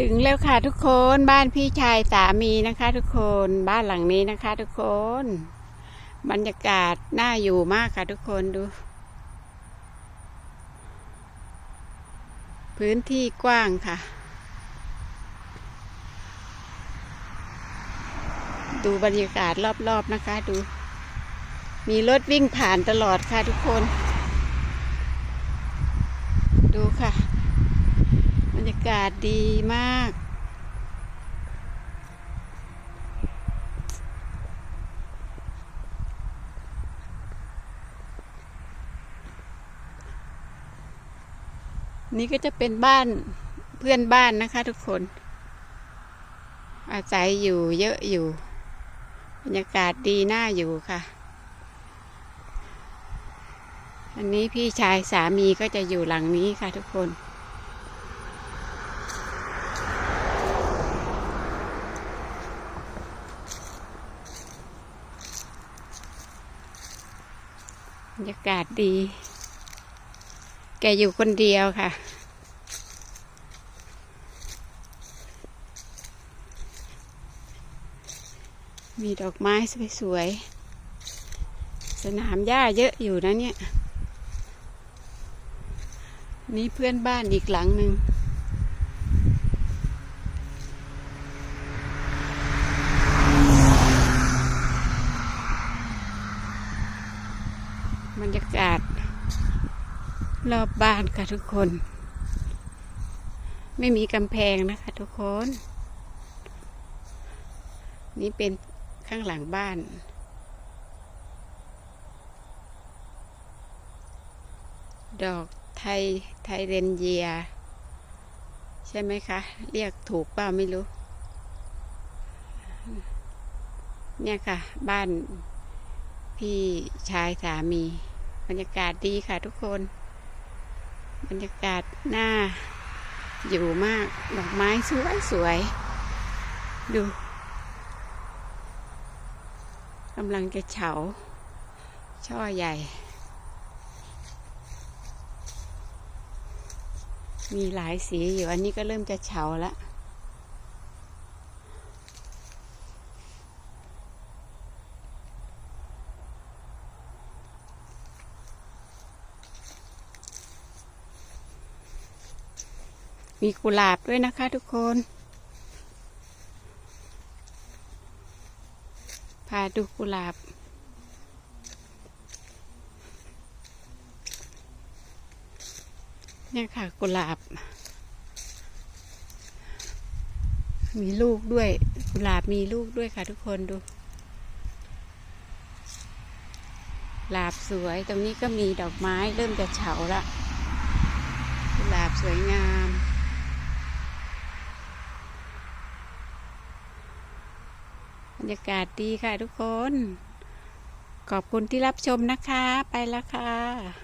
ถึงแล้วค่ะทุกคนบ้านพี่ชายสามีนะคะ ทุกคนบ้านหลังนี้นะคะ ทุกคน บรรยากาศน่าอยู่มากค่ะทุกคนดู พื้นที่กว้างค่ะ ดูบรรยากาศรอบๆนะคะ ดู มีรถวิ่งผ่านตลอดค่ะทุกคน ดูค่ะ บรรยากาศดีมาก นี่ก็จะเป็นบ้านเพื่อนบ้านนะคะทุกคน อาศัยอยู่เยอะอยู่ บรรยากาศดีน่าอยู่ค่ะ อันนี้พี่ชายสามีก็จะอยู่หลังนี้ค่ะทุกคน บรรยากาศดี แกอยู่คนเดียวค่ะ มีดอกไม้สวยๆ สนามหญ้าเยอะอยู่นะเนี่ย นี่เพื่อนบ้านอีกหลังหนึ่ง บรรยากาศ รอบบ้านค่ะทุกคน ไม่มีกำแพงนะคะทุกคน นี่เป็นข้างหลังบ้านดอกไทยไทยเรนเยีย ใช่ไหมคะ เรียกถูกเปล่าไม่รู้ เนี่ยค่ะ บ้านพี่ชายสามี บรรยากาศดีค่ะทุกคน บรรยากาศน่าอยู่มาก ดอกไม้สวยสวย ดูกำลังจะเฉา ช่อใหญ่ มีหลายสีอยู่ อันนี้ก็เริ่มจะเฉาแล้ว มีกุหลาบด้วยนะคะทุกคน พาดูกุหลาบ เนี่ยค่ะกุหลาบ มีลูกด้วย กุหลาบมีลูกด้วยค่ะทุกคนดูหลาบสวยตรงนี้ก็มีดอกไม้เริ่มจะเฉาละกุหลาบสวยงาม รรยากาศดีค่ะทุกคน ขอบคุณที่รับชมนะคะ ไปแล้วค่ะ